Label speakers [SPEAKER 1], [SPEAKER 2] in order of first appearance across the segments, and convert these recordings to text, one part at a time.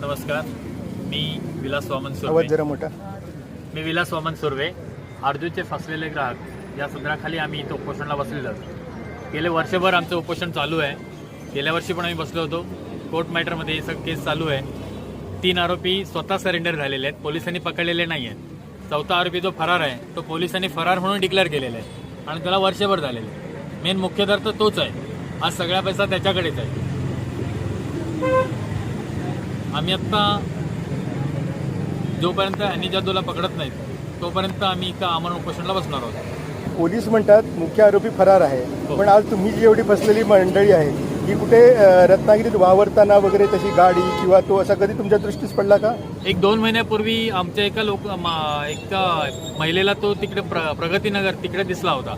[SPEAKER 1] नमस्कार. मी विलास वामन सुर्वे.
[SPEAKER 2] जरा मोठा.
[SPEAKER 1] मी विलास वामन सुर्वे. आरजूचे फसलेले ग्राहक. या सदराखाली आम्ही इथं उपोषणाला बसलेलो आहोत. गेले वर्षभर आमचं उपोषण चालू आहे. गेल्या वर्षी पण आम्ही बसलो होतो. कोर्ट मॅटरमध्ये हे सगळं केस चालू आहे. तीन आरोपी स्वतः सरेंडर झालेले आहेत. पोलिसांनी पकडलेले नाही आहेत. चौथा आरोपी जो फरार आहे तो पोलिसांनी फरार म्हणून डिक्लेअर केलेला आहे. आणि त्याला वर्षभर झालेलं आहे मेन मुख्यदार तर तोच आहे. आज सगळा पैसा त्याच्याकडेच आहे. आम्ही आत्ता जोपर्यंत अॅनी जादूला पकडत नाहीत तोपर्यंत आम्ही इथं आमरण उपोषणाला बसणार आहोत.
[SPEAKER 2] पोलीस म्हणतात मुख्य आरोपी फरार आहे.
[SPEAKER 1] हो.
[SPEAKER 2] पण आज तुम्ही जी एवढी बसलेली मंडळी आहे ही कुठे रत्नागिरीत वावरताना वगैरे तशी गाडी किंवा तो असा कधी तुमच्या दृष्टीस पडला का?
[SPEAKER 1] एक दोन महिन्यापूर्वी आमच्या एका लोक एका महिलेला तो तिकडे प्र प्रगतीनगर तिकडे दिसला होता.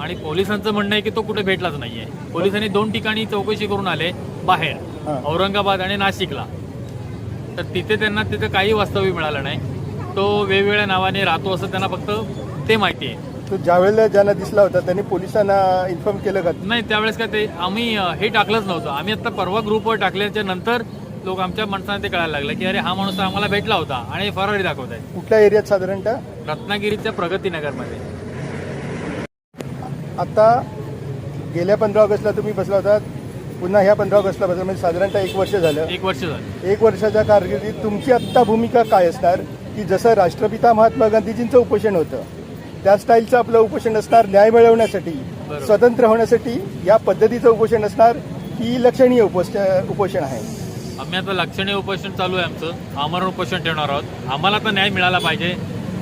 [SPEAKER 1] आणि पोलिसांचं म्हणणं आहे की तो कुठे भेटलाच नाहीये. पोलिसांनी दोन ठिकाणी चौकशी करून आले बाहेर. औरंगाबाद आणि नाशिकला. तर तिथे त्यांना तिथे काही वास्तव्य मिळालं नाही. तो वेगवेगळ्या नावाने राहतो असं त्यांना फक्त ते माहिती आहे.
[SPEAKER 2] तो ज्या वेळेला ज्यांना दिसला होता त्यांनी पोलिसांना इन्फॉर्म केलं का?
[SPEAKER 1] नाही त्यावेळेस काय ते आम्ही हे टाकलंच नव्हतं. आम्ही आता परवा ग्रुपवर टाकल्याच्या नंतर लोक आमच्या माणसांना ते कळायला लागलं की अरे हा माणूस आम्हाला भेटला होता आणि फरारी दाखवत आहे.
[SPEAKER 2] कुठल्या एरियात साधारणतः?
[SPEAKER 1] रत्नागिरीच्या प्रगतीनगरमध्ये
[SPEAKER 2] आता गेल्या पंधरा ऑगस्टला तुम्ही बसला होता पुन्हा ह्या पंधरा ऑगस्टला बसला म्हणजे साधारणतः एक वर्ष झालं.
[SPEAKER 1] एक वर्ष झालं.
[SPEAKER 2] एक वर्षाच्या कारकिर्दीत तुमची आत्ता भूमिका काय असणार? की जसं राष्ट्रपिता महात्मा गांधीजींचं उपोषण होतं त्या स्टाईलचं आपलं उपोषण असणार न्याय मिळवण्यासाठी. स्वतंत्र होण्यासाठी या पद्धतीचं उपोषण असणार ही लक्षणीय उपोष उपोषण आहे.
[SPEAKER 1] आम्ही आता लक्षणीय उपोषण चालू आहे आमचं. आमरण उपोषण ठेवणार आहोत. आम्हाला आता न्याय मिळाला पाहिजे.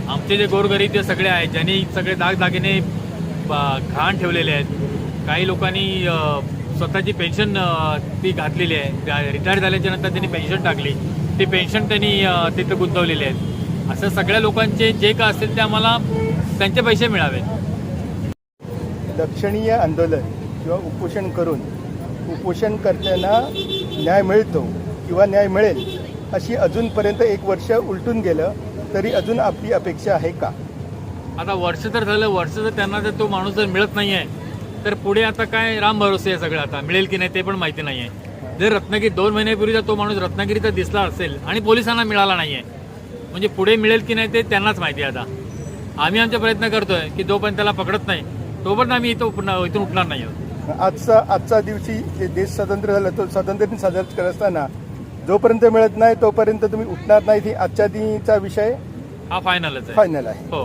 [SPEAKER 1] आमचे जे गोरगरीब जे सगळे आहेत ज्यांनी सगळे दागदागिने घाण ठेवलेले आहेत काही लोकांनी स्वतःची पेन्शन ती घातलेली आहे. रिटायर झाल्याच्यानंतर त्यांनी पेन्शन टाकली. ती पेन्शन त्यांनी तिथं गुंतवलेली आहेत असं सगळ्या लोकांचे जे का असतील ते आम्हाला त्यांचे पैसे मिळावे.
[SPEAKER 2] लक्षणीय आंदोलन किंवा उपोषण करून उपोषणकर्त्यांना न्याय मिळतो किंवा न्याय मिळेल अशी अजूनपर्यंत एक वर्ष उलटून गेलं तरी अजून आपली अपेक्षा आहे का?
[SPEAKER 1] आता वर्ष तर झालं वर्ष जर त्यांना जर तो माणूस जर मिळत नाहीये तर पुढे आता काय राम भरोसे आहे सगळं आता. मिळेल की नाही ते पण माहिती नाहीये. जर रत्नागिरी दोन महिन्यापूर्वी जर तो माणूस रत्नागिरीचा दिसला असेल आणि पोलिसांना मिळाला नाहीये म्हणजे पुढे मिळेल की नाही ते त्यांनाच माहिती आहे आता. आम्ही आमचे प्रयत्न करतोय की जोपर्यंत त्याला पकडत नाही तोपर्यंत आम्ही इथं उठणार- इथून उठणार नाही आहोत.
[SPEAKER 2] आजचा आजचा दिवशी देश स्वतंत्र झाला तो स्वातंत्र्य दिन साजरा करत असताना जोपर्यंत मिळत नाही तोपर्यंत तुम्ही उठणार नाही ही आजच्या दिनचा विषय
[SPEAKER 1] हा फायनलच आहे.
[SPEAKER 2] फायनल आहे.
[SPEAKER 1] हो.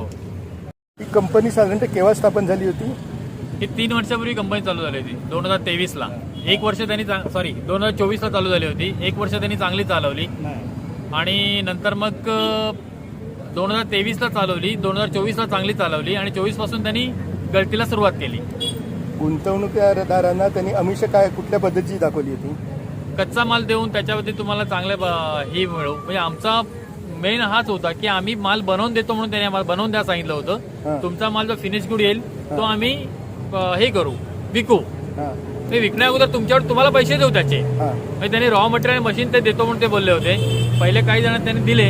[SPEAKER 2] ही कंपनी साधारणतः केव्हा स्थापन झाली होती?
[SPEAKER 1] ही तीन वर्षापूर्वी कंपनी चालू झाली होती दोन हजार तेवीसला. एक वर्ष त्यांनी सॉरी दोन हजार चोवीसला चालू झाली होती. एक वर्ष त्यांनी चांगली चालवली. आणि नंतर मग दोन हजार तेवीसला चालवली दोन हजार चोवीसला चांगली चालवली आणि चोवीसपासून त्यांनी गळतीला सुरुवात केली.
[SPEAKER 2] गुंतवणूकदारांना त्यांनी आमिष काय कुठल्या पद्धतीची दाखवली होती?
[SPEAKER 1] कच्चा माल देऊन त्याच्यावरती तुम्हाला चांगले हे मिळू. म्हणजे आमचा मेन हाच होता की आम्ही माल बनवून देतो म्हणून त्याने आम्हाला बनवून द्या सांगितलं. होतं. तुमचा माल जो फिनिश गुड येईल तो आम्ही हे करू विकू. ते विकण्या अगोदर तुमच्यावर तुम्हाला पैसे देऊ त्याचे. म्हणजे त्यांनी रॉ मटेरियल मशीन ते देतो म्हणून ते बोलले होते. पहिले काही जण त्यांनी दिले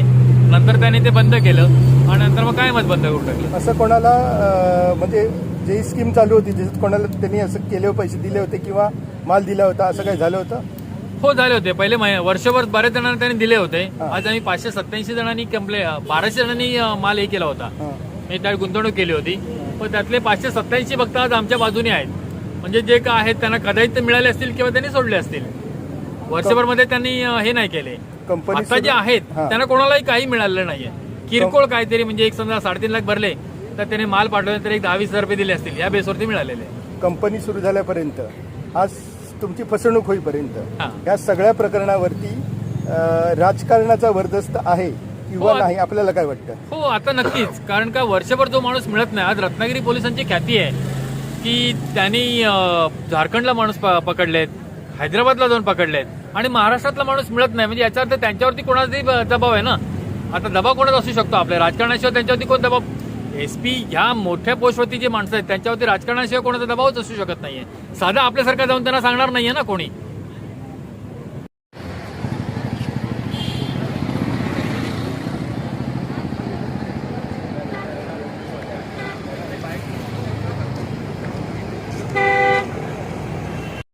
[SPEAKER 1] नंतर त्यांनी ते बंद केलं आणि नंतर मग काय मत बंद करून टाकलं.
[SPEAKER 2] असं कोणाला म्हणजे जी स्कीम चालू होती त्याच्यात कोणाला त्यांनी असं केले पैसे दिले होते किंवा माल दिला होता असं काही झालं होतं?
[SPEAKER 1] हो झाले होते. पहिले वर्षभर बऱ्याच जणांना त्यांनी दिले होते. आज आम्ही पाचशे सत्याऐंशी जणांनी कंप्ले बाराशे जणांनी माल हे केला होता. मी त्यात गुंतवणूक केली होती. पण त्यातले पाचशे सत्याऐंशी फक्त आज आमच्या बाजूने आहेत. म्हणजे जे काय आहेत त्यांना कदाचित ते मिळाले असतील किंवा त्यांनी सोडले असतील. वर्षभरमध्ये त्यांनी हे नाही केले. आता जे आहेत. त्यांना कोणालाही काही मिळालेलं नाहीये. किरकोळ काहीतरी म्हणजे एक समजा साडेतीन लाख भरले तर त्याने माल पाठवले तर एक दहा वीस हजार रुपये दिले असतील. या बेसवरती मिळालेले.
[SPEAKER 2] कंपनी सुरू झाल्यापर्यंत आज तुमची फसवणूक होईपर्यंत
[SPEAKER 1] हां.
[SPEAKER 2] या सगळ्या प्रकरणावरती राजकारणाचा वर्दस्त आहे. किंवा
[SPEAKER 1] हो.
[SPEAKER 2] नाही आपल्याला काय वाटतं?
[SPEAKER 1] हो आता नक्कीच. कारण का वर्षभर जो माणूस मिळत नाही आज रत्नागिरी पोलिसांची ख्याती आहे की त्यांनी झारखंडला माणूस प- पकडलेत हैदराबादला जाऊन पकडलेत आणि महाराष्ट्रातला माणूस मिळत नाही. म्हणजे याचा अर्थ त्यांच्यावरती कोणाचा तरी ब- दबाव आहे ना? आता दबाव कोणाचा असू शकतो आपल्या? राजकारणाशिवाय त्यांच्यावरती कोण दबाव? एस पी ह्या मोठ्या पोस्टवरती जे माणसं आहेत त्यांच्यावरती राजकारणाशिवाय कोणाचा दबावच असू शकत नाहीये. साधा आपल्यासारखा जाऊन त्यांना सांगणार नाहीये ना कोणी?